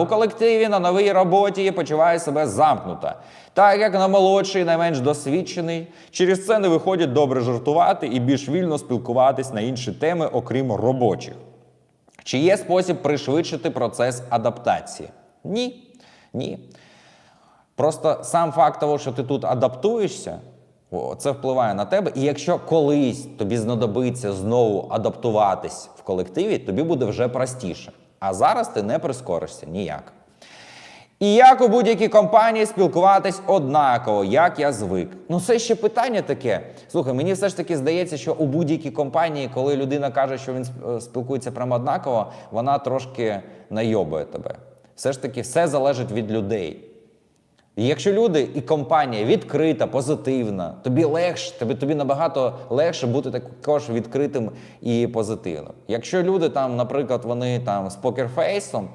У колективі на новій роботі почуває себе замкнуто. Так як на молодший, найменш досвідчений, через це не виходять добре жартувати і більш вільно спілкуватись на інші теми, окрім робочих. Чи є спосіб пришвидшити процес адаптації? Ні. Ні. Просто сам факт того, що ти тут адаптуєшся, це впливає на тебе. І якщо колись тобі знадобиться знову адаптуватись в колективі, тобі буде вже простіше. А зараз ти не прискоришся ніяк. І як у будь-якій компанії спілкуватись однаково, як я звик. Ну, це ще питання таке. Слухай, мені все ж таки здається, що у будь-якій компанії, коли людина каже, що він е, спілкується прямо однаково, вона трошки найобує тебе. Все ж таки, все залежить від людей. І якщо люди і компанія відкрита, позитивна, тобі легше, тобі, тобі набагато легше бути також відкритим і позитивним. Якщо люди там, наприклад, вони там з покерфейсом,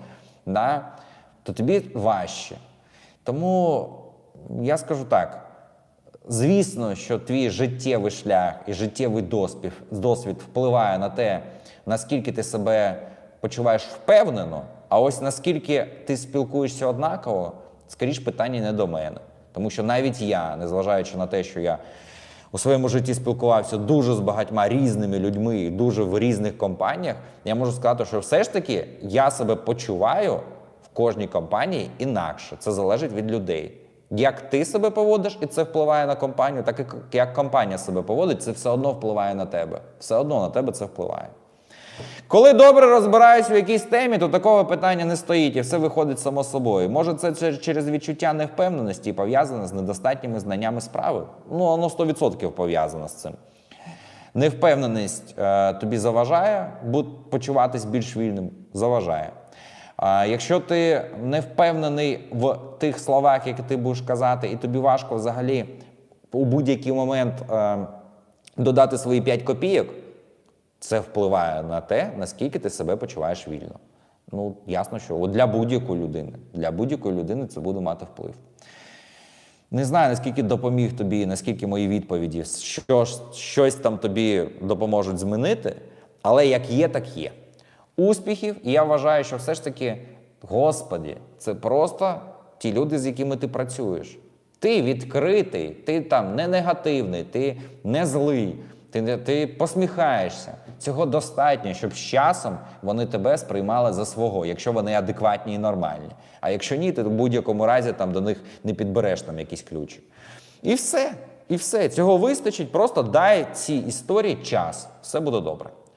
да, то тобі важче. Тому я скажу так: звісно, що твій життєвий шлях і життєвий досвід, досвід впливає на те, наскільки ти себе почуваєш впевнено, а ось наскільки ти спілкуєшся однаково, скоріш питання не до мене. Тому що навіть я, незважаючи на те, що я у своєму житті спілкувався дуже з багатьма різними людьми, дуже в різних компаніях, я можу сказати, що все ж таки я себе почуваю в кожній компанії інакше. Це залежить від людей. Як ти себе поводиш, і це впливає на компанію, так і як компанія себе поводить, це все одно впливає на тебе. Все одно на тебе це впливає. Коли добре розбираюсь в якійсь темі, то такого питання не стоїть і все виходить само собою. Може, це через відчуття невпевненості пов'язане з недостатніми знаннями справи? Ну, воно 100% пов'язано з цим. Невпевненість е, тобі заважає почуватись більш вільним? Заважає. А якщо ти не впевнений в тих словах, які ти будеш казати, і тобі важко взагалі у будь-який момент е, додати свої 5 копійок, це впливає на те, наскільки ти себе почуваєш вільно. Ну, ясно, що от для будь-якої людини. Для будь-якої людини це буде мати вплив. Не знаю, наскільки допоміг тобі, наскільки мої відповіді, що, щось там тобі допоможуть змінити, але як є, так є. Успіхів, і я вважаю, що все ж таки, Господі, це просто ті люди, з якими ти працюєш. Ти відкритий, ти там не негативний, ти не злий, ти, ти посміхаєшся. Цього достатньо, щоб з часом вони тебе сприймали за свого, якщо вони адекватні і нормальні. А якщо ні, ти в будь-якому разі там до них не підбереш там якісь ключі. І все. І все. Цього вистачить. Просто дай цій історії час. Все буде добре.